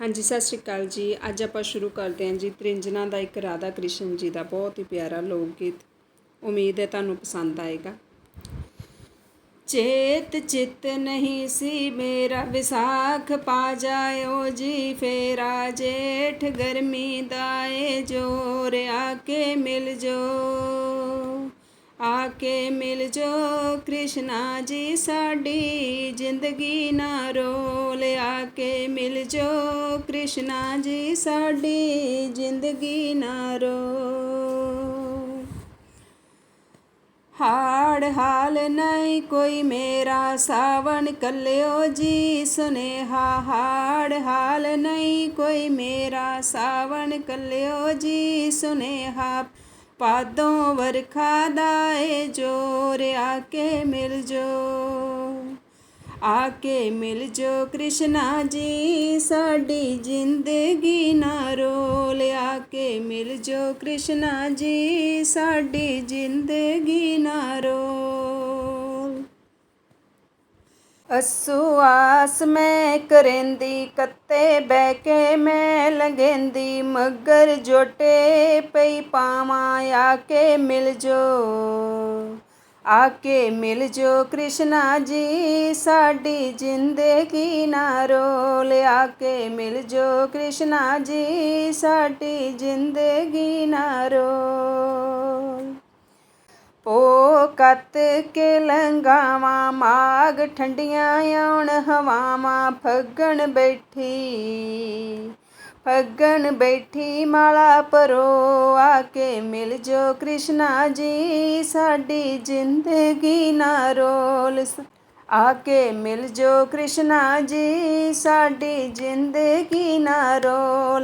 ਹਾਂਜੀ, ਸਤਿ ਸ਼੍ਰੀ ਅਕਾਲ ਜੀ। ਅੱਜ ਆਪਾਂ ਸ਼ੁਰੂ ਕਰਦੇ ਹਾਂ ਜੀ ਤ੍ਰਿੰਜਨਾ ਦਾ ਇੱਕ ਰਾਧਾ ਕ੍ਰਿਸ਼ਨ ਜੀ ਦਾ ਬਹੁਤ ਹੀ ਪਿਆਰਾ ਲੋਕ ਗੀਤ। ਉਮੀਦ ਹੈ ਤੁਹਾਨੂੰ ਪਸੰਦ ਆਏਗਾ। ਚੇਤ ਚਿਤ ਨਹੀਂ ਸੀ ਮੇਰਾ, ਵਿਸਾਖ ਪਾ ਜਾਇਓ ਜੀ ਫੇਰਾ। ਜੇਠ ਗਰਮੀ ਦਾ ਏ ਜੋਰ, ਆ ਕੇ ਮਿਲ ਜੋ। ਆ ਕੇ ਮਿਲ ਜੋ ਕ੍ਰਿਸ਼ਨਾ ਜੀ ਸਾਡੀ ਜ਼ਿੰਦਗੀ ਨਾ ਰੋ ਲਿਆ ਕੇ ਮਿਲ ਜੋ ਕ੍ਰਿਸ਼ਨਾ ਜੀ, ਸਾਡੀ ਜ਼ਿੰਦਗੀ ਨਾ ਰੋ ਹਾੜ ਹਾਲ ਨਹੀਂ ਕੋਈ ਮੇਰਾ, ਸਾਵਣ ਕੱਲਿਓ ਜੀ, ਸੁਨੇਹਾ। ਹਾੜ ਹਾਲ ਨਹੀਂ ਕੋਈ ਮੇਰਾ, ਸਾਵਣ ਕੱਲਿਓ ਜੀ, ਸੁਨੇਹਾ। ਪਾਦੋਂ ਵਰਖਾ ਦਾ ਏ ਜੋਰ ਆ ਕੇ ਮਿਲ ਜੋ। ਆ ਕੇ ਮਿਲ ਜੋ ਕ੍ਰਿਸ਼ਨਾ ਜੀ, ਸਾਡੀ ਜ਼ਿੰਦਗੀ ਨਾ ਰੋਲ। ਆ ਕੇ ਮਿਲ ਜੋ ਕ੍ਰਿਸ਼ਨਾ ਜੀ, ਸਾਡੀ ਜ਼ਿੰਦਗੀ ਨਾ ਰੋਲ। ਅਸੂ ਆਸ ਮੈਂ ਕਰੇਂਦੀ, ਕੱਤੇ ਬਹਿ ਕੇ ਮੈਂ ਲੰਗੇਂਦੀ, ਮਗਰ ਜੋਟੇ ਪਈ ਪਾਵਾਂ। ਆ ਕੇ ਮਿਲ ਜੋ ਆ ਕੇ ਮਿਲ ਜੋ ਕ੍ਰਿਸ਼ਨਾ ਜੀ, ਸਾਡੀ ਜ਼ਿੰਦਗੀ ਨਾ ਰੋਲ। ਆ ਕੇ ਮਿਲ ਜੋ ਕ੍ਰਿਸ਼ਨਾ ਜੀ, ਸਾਡੀ ਜ਼ਿੰਦਗੀ ਨਾ ਰੋਲ। ਪੋ ਕੱਤ ਕੇ ਲੰਗਾਵਾਂ ਮਾਗ ਠੰਡੀਆਂ ਆਉਣ, ਹਵਾਵਾਂ ਫੱਗਣ ਬੈਠੀ। ਫੱਗਣ ਬੈਠੀ ਮਾਲਾ ਪਰੋ ਆ ਕੇ ਮਿਲ ਜੋ ਕ੍ਰਿਸ਼ਨਾ ਜੀ, ਸਾਡੀ ਜ਼ਿੰਦਗੀ ਨਾ ਰੋਲ ਆ ਕੇ ਮਿਲ ਜੋ ਕ੍ਰਿਸ਼ਨਾ ਜੀ, ਸਾਡੀ ਜ਼ਿੰਦਗੀ ਨਾ ਰੋਲ